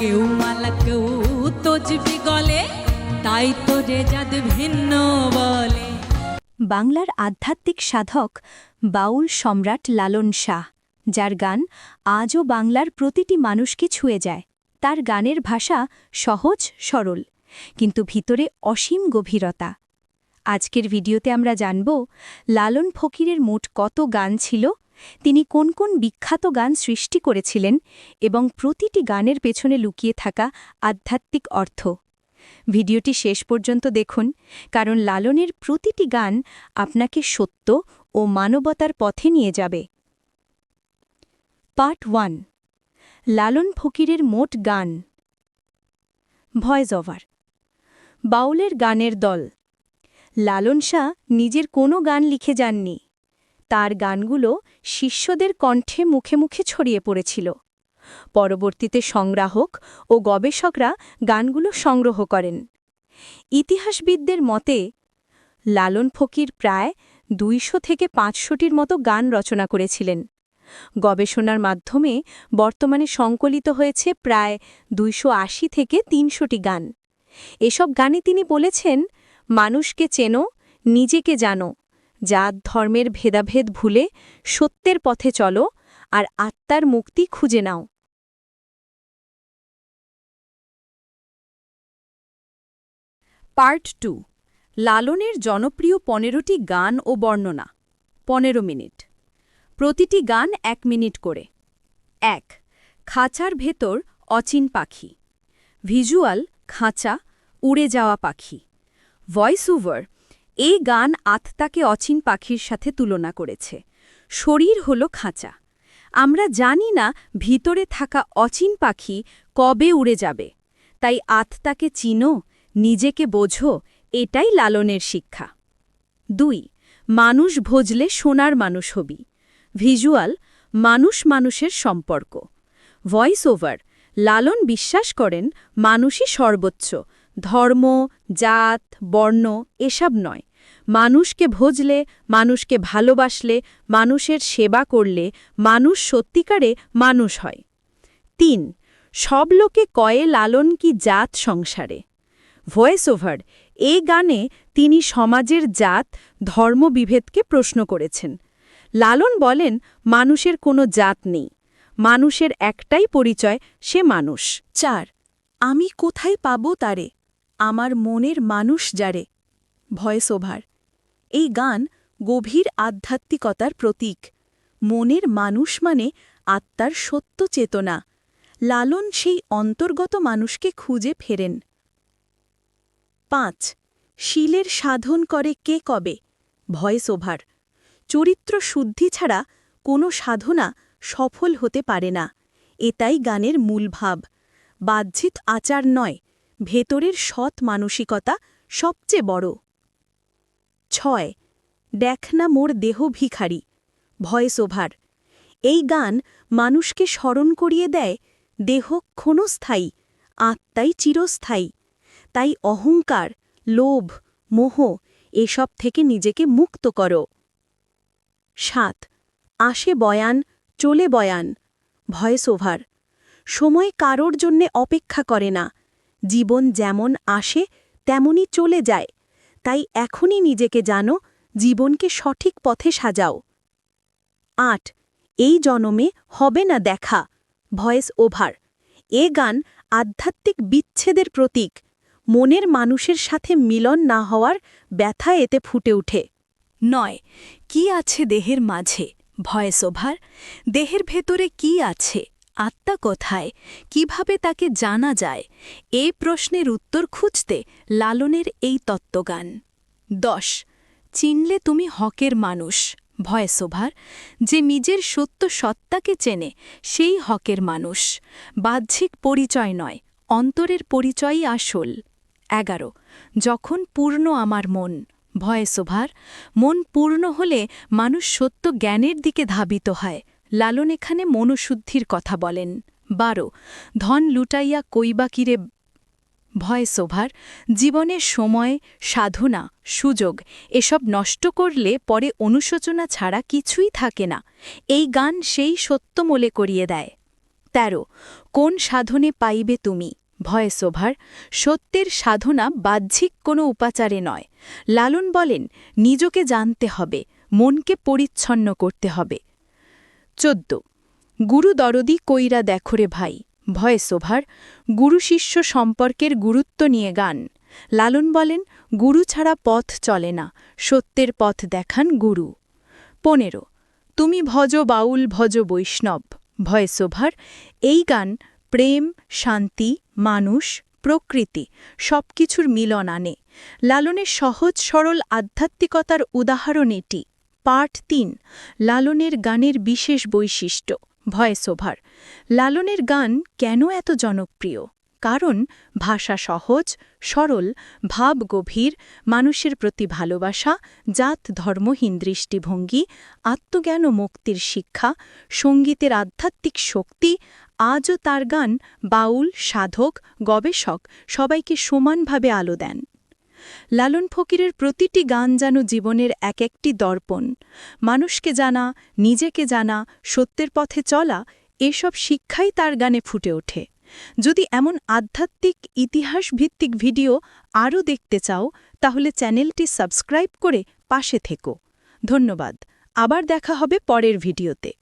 কেউ মালা, কেউ তজবি গলে তাই তো রেজাদ ভিন্ন বলে। বাংলার আধ্যাত্মিক সাধক বাউল সম্রাট লালন শাহ, যার গান আজও বাংলার প্রতিটি মানুষকে ছুঁয়ে যায়। তার গানের ভাষা সহজ, সরল, কিন্তু ভিতরে অসীম গভীরতা। আজকের ভিডিওতে আমরা জানব, লালন ফকিরের মোট কত গান ছিল তিনি কোন কোন বিখ্যাত গান সৃষ্টি করেছিলেন এবং প্রতিটি গানের পেছনে লুকিয়ে থাকা আধ্যাত্মিক অর্থ। ভিডিওটি শেষ পর্যন্ত দেখুন, কারণ লালনের প্রতিটি গান আপনাকে সত্য ও মানবতার পথে নিয়ে যাবে। পার্ট ওয়ান, লালন ফকিরের মোট গান। ভয়েস ওভার, বাউলের গানের দল। লালন শাহ নিজের কোনো গান লিখে যাননি। তার গানগুলো শিষ্যদের কণ্ঠে মুখে মুখে ছড়িয়ে পড়েছিল। পরবর্তীতে সংগ্রাহক ও গবেষকরা গানগুলো সংগ্রহ করেন। ইতিহাসবিদদের মতে, লালন ফকির প্রায় দুইশো থেকে পাঁচশোটির মতো গান রচনা করেছিলেন। গবেষণার মাধ্যমে বর্তমানে সংকলিত হয়েছে প্রায় দুইশো আশি থেকে তিনশোটি গান। এসব গানে তিনি বলেছেন, মানুষকে চেনো, নিজেকে জানো জাত, ধর্মের ভেদাভেদ ভুলে সত্যের পথে চলো আর আত্মার মুক্তি খুঁজে নাও। পার্ট টু, লালনের জনপ্রিয় পনেরোটি গান ও বর্ণনা, পনেরো মিনিট। প্রতিটি গান এক মিনিট করে। এক, খাঁচার ভেতর অচিন পাখি। ভিজুয়াল, খাঁচা, উড়ে যাওয়া পাখি। ভয়েস ওভার এই গান আত্মাকে অচিন পাখির সাথে তুলনা করেছে। শরীর হল খাঁচা। আমরা জানি না ভিতরে থাকা অচিন পাখি কবে উড়ে যাবে। তাই আত্মাকে চিনো, নিজেকে বোঝো, এটাই লালনের শিক্ষা। দুই, মানুষ ভোজলে সোনার মানুষ হবি। ভিজুয়াল, মানুষ মানুষের সম্পর্ক। ভয়েস ওভার, লালন বিশ্বাস করেন মানুষই সর্বোচ্চ ধর্ম, জাত, বর্ণ এসব নয়। মানুষকে ভজলে, মানুষকে ভালোবাসলে, মানুষের সেবা করলে মানুষ সত্যিকারে মানুষ হয়। তিন, সব লোকে কয়ে লালন কি জাত সংসারে? ভয়েস ওভার, এ গানে তিনি সমাজের জাত, ধর্মবিভেদকে প্রশ্ন করেছেন। লালন বলেন, মানুষের কোনো জাত নেই। মানুষের একটাই পরিচয়, সে মানুষ। চার, আমি কোথায় পাব তারে? আমার মনের মানুষ যারে। ভয়েস ওভার এই গান গভীর আধ্যাত্মিকতার প্রতীক। মনের মানুষ মানে আত্মার সত্য চেতনা। লালন সেই অন্তর্গত মানুষকে খুঁজে ফেরেন। পাঁচ, শিলের সাধন করে কে কবে? ভয়েস ওভার চরিত্র শুদ্ধি ছাড়া কোনো সাধনা সফল হতে পারে না। এটাই গানের মূল ভাব। বাহ্যিক আচার নয় ভেতরের সৎ মানসিকতা সবচেয়ে বড়। ছয়, দেখ না মোর দেহ ভিখারি, ভয়েস ওভার। এই গান মানুষকে স্মরণ করিয়ে দেয়, দেহ ক্ষণস্থায়ী, আত্মাই চিরস্থায়ী। তাই অহংকার, লোভ, মোহ এসব থেকে নিজেকে মুক্ত করো। সাত, আসে বয়ান, চলে বয়ান, ভয়েস ওভার। সময় কারোর জন্যে অপেক্ষা করে না জীবন যেমন আসে, তেমনই চলে যায়। তাই এখনই নিজেকে জানো, জীবনকে সঠিক পথে সাজাও। আট, এই জনমে হবে না দেখা। Voice over. এ গান আধ্যাত্মিক বিচ্ছেদের প্রতীক। মনের মানুষের সাথে মিলন না হওয়ার ব্যথা এতে ফুটে ওঠে। নয়, কি আছে দেহের মাঝে? Voice over. দেহের ভেতরে কি আছে? আত্মা কোথায়? কীভাবে তাকে জানা যায়? এই প্রশ্নের উত্তর খুঁজতে লালনের এই তত্ত্বগান। দশ। চিনলে তুমি হকের মানুষ। ভয়েস ওভার যে নিজের সত্য সত্তাকে চেনে, সেই হকের মানুষ। বাহ্যিক পরিচয় নয়, অন্তরের পরিচয়ই আসল। এগারো। যখন পূর্ণ আমার মন ভয়েস ওভার মন পূর্ণ হলে মানুষ সত্য জ্ঞানের দিকে ধাবিত হয়। লালন এখানে মনশুদ্ধির কথা বলেন। বারো, ধন লুটাইয়া কৈবাকিরে ভয়েস ওভার জীবনের সময়, সাধনা, সুযোগ, এসব নষ্ট করলে পরে অনুশোচনা ছাড়া কিছুই থাকে না। এই গান সেই সত্য মোলে করিয়ে দেয়। তেরো, কোন সাধনে পাইবে তুমি? ভয়েস ওভার সত্যের সাধনা বাহ্যিক কোনো উপাচারে নয়। লালন বলেন, নিজকে জানতে হবে, মনকে পরিচ্ছন্ন করতে হবে। চোদ্দ। গুরু দরদি কইরা দেখরে ভাই ভয়েস ওভার গুরু শিষ্য সম্পর্কের গুরুত্ব নিয়ে গান। লালন বলেন, গুরু ছাড়া পথ চলে না, সত্যের পথ দেখান গুরু। পনেরো। তুমি ভজ বাউল, ভজ বৈষ্ণব ভয়েস ওভার এই গান প্রেম, শান্তি, মানুষ, প্রকৃতি, সবকিছুর মিলন আনে। লালনের সহজ সরল আধ্যাত্মিকতার উদাহরণ এটি। পার্ট তিন, লালনের গানের বিশেষ বৈশিষ্ট্য ভয়েস ওভার লালনের গান কেন এত জনপ্রিয়? কারণ ভাষা সহজ, সরল, ভাব গভীর, মানুষের প্রতি ভালোবাসা, জাত ধর্মহীন দৃষ্টিভঙ্গি আত্মজ্ঞান ও মুক্তির শিক্ষা, সঙ্গীতের আধ্যাত্মিক শক্তি, আজও তার গান বাউল, সাধক, গবেষক সবাইকে সমানভাবে আলো দেন। লালন ফকিরের প্রতিটি গান যেন জীবনের এক একটি দর্পণ। মানুষকে জানা, নিজেকে জানা, সত্যের পথে চলা, এসব শিক্ষাই তার গানে ফুটে ওঠে। যদি এমন আধ্যাত্মিক ইতিহাস ভিত্তিক ভিডিও আরও দেখতে চাও, তাহলে চ্যানেলটি সাবস্ক্রাইব করে পাশে থেকো। ধন্যবাদ। আবার দেখা হবে পরের ভিডিওতে।